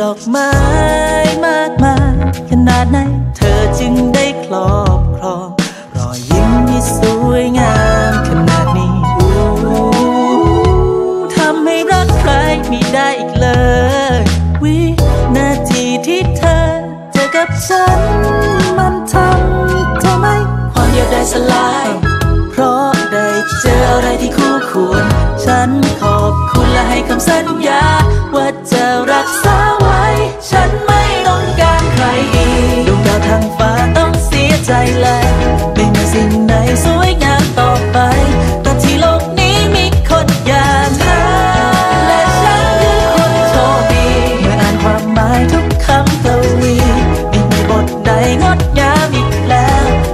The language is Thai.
ดอกไม้มากมายขนาดไหนเธอจึงได้ครอบครองรอยยิ้มที่สวยงามขนาดนี้ทำให้รักใครไม่ได้อีกเลย วินาทีที่เธอเจอกับฉัน มันทำเธอไม่ความเดียวได้สลาย เพราะได้เจออะไรที่คู่ควร ฉันขอบคุณและให้คำสัญญาว่าจะ ใจเลย ไม่มีสิ่งไหนสวยงามต่อไปตรที่โลกนี้มีคนอย่างเธอและฉันคือคนโชคดีเมื่ออ่านความหมายทุกคำกวีไม่มีบทใดงดงามอีก